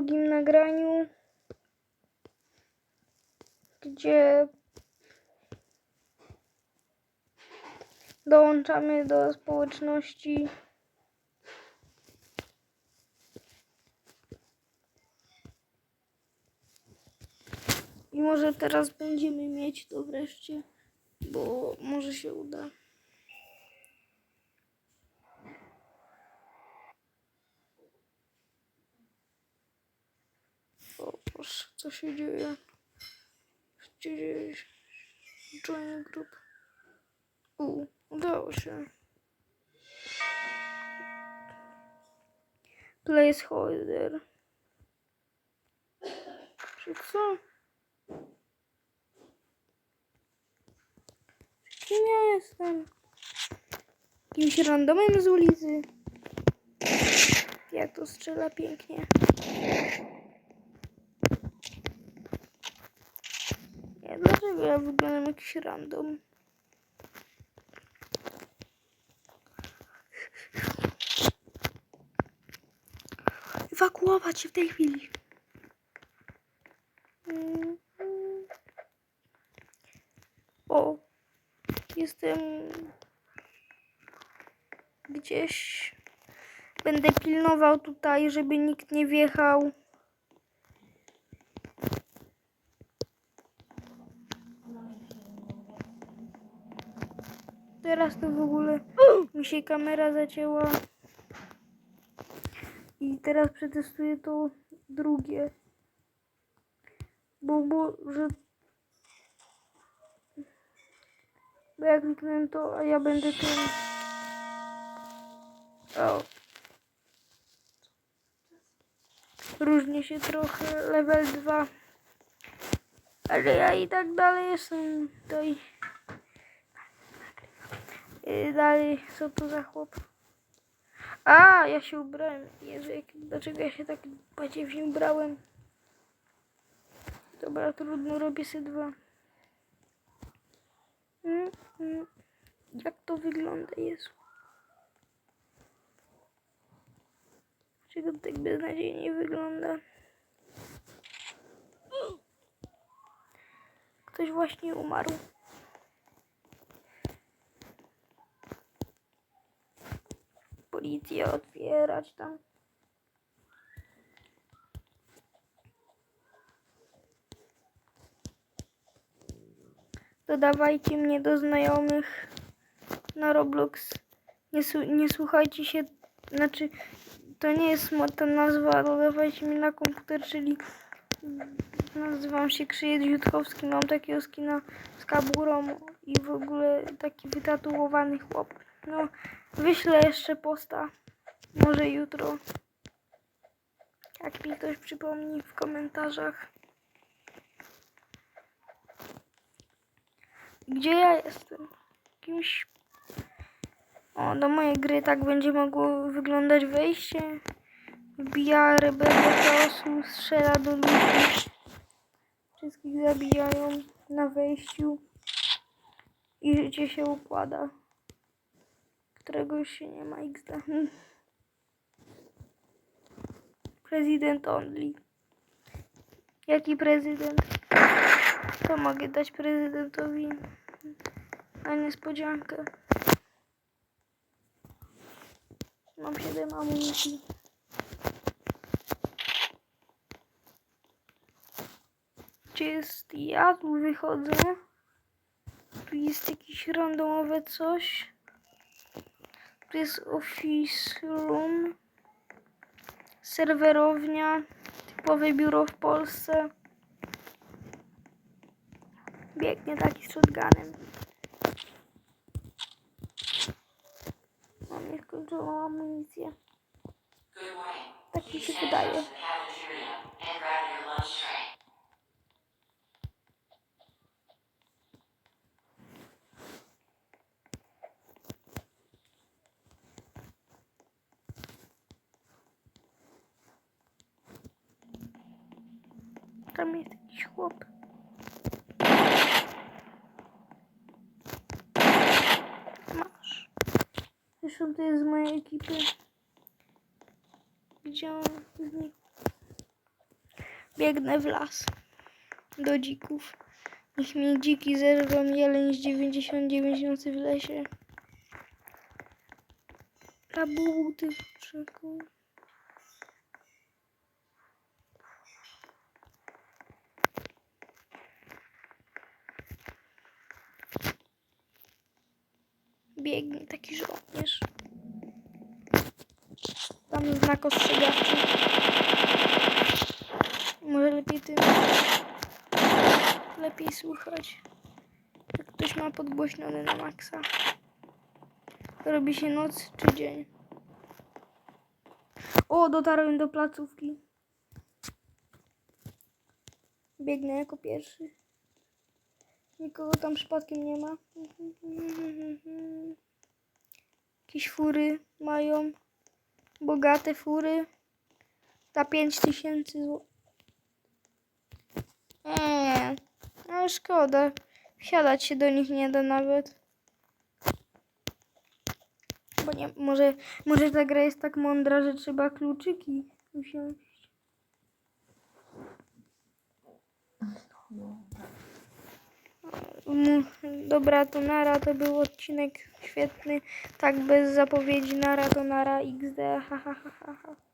drugim nagraniu, gdzie dołączamy do społeczności. I może teraz będziemy mieć to wreszcie, bo może się uda. O Boże, co się dzieje? Się dzieje? Join group. U, udało się. Placeholder. Czy co? Kim ja jestem? Kimś randomem z ulicy. Jak to strzela pięknie. Nie, dlaczego ja wyglądam jakiś random? Ewakuować się w tej chwili. O, jestem gdzieś. Będę pilnował tutaj, żeby nikt nie wjechał. Teraz to w ogóle mi się kamera zacięła. I teraz przetestuję to drugie. Bo, bo, że... Bo jak kliknę to, a ja będę tym... O. Różni się trochę, level 2. Ale ja i tak dalej jestem tutaj. I dalej, co tu za chłop? A, ja się ubrałem. Jezu, jak, dlaczego ja się tak badziewnie ubrałem? Dobra, trudno, robię sobie dwa. Mm, mm. Jak to wygląda, Jezu? Dlaczego tak beznadziejnie wygląda? Ktoś właśnie umarł. Policję otwierać tam. Dodawajcie mnie do znajomych na Roblox. Nie, nie słuchajcie się, znaczy to nie jest ta nazwa, dodawajcie mnie na komputer, czyli nazywam się Krzyjec Jutkowski, mam takiego skina z kaburą i w ogóle taki wytatuowany chłop. No, wyślę jeszcze posta, może jutro, jak mi ktoś przypomni w komentarzach. Gdzie ja jestem? Kimś. O, do mojej gry tak będzie mogło wyglądać wejście. Wbija rebelię chaosu, strzela do ludzi. Wszystkich zabijają na wejściu. I życie się układa. Którego już się nie ma XD. Prezydent only. Jaki prezydent? To mogę dać prezydentowi na niespodziankę. Mam 7 amunicji. Gdzie jest ja? Tu wychodzę. Tu jest jakieś randomowe coś. Tu jest office room. Serwerownia. Typowe biuro w Polsce. Biegnie taki z shotgunem. Mam nieskończoną amunicję. Tak mi się wydaje. Tam jest jakiś chłop. Masz. Zresztą to jest z mojej ekipy. Gdzie on znikł? Biegnę w las. Do dzików. Niech mnie dziki zerwą jeleń z 99 nocy w lesie. Labuty w krzaku. Biegnie taki żołnierz. Tam znak ostrzegawczy. Może lepiej tym. Lepiej słuchać. Jak ktoś ma podgłośniony na maksa. Robi się noc czy dzień. O, dotarłem do placówki. Biegnę jako pierwszy. Nikogo tam przypadkiem nie ma. Jakieś fury mają. Bogate fury. Za 5000 zł. Eee, ale szkoda. Wsiadać się do nich nie da nawet. Bo nie, może, może ta gra jest tak mądra, że trzeba kluczyki wziąć. Mm, Dobra, to nara, to był odcinek świetny. Tak bez zapowiedzi nara, to nara XD. Ha, ha, ha, ha.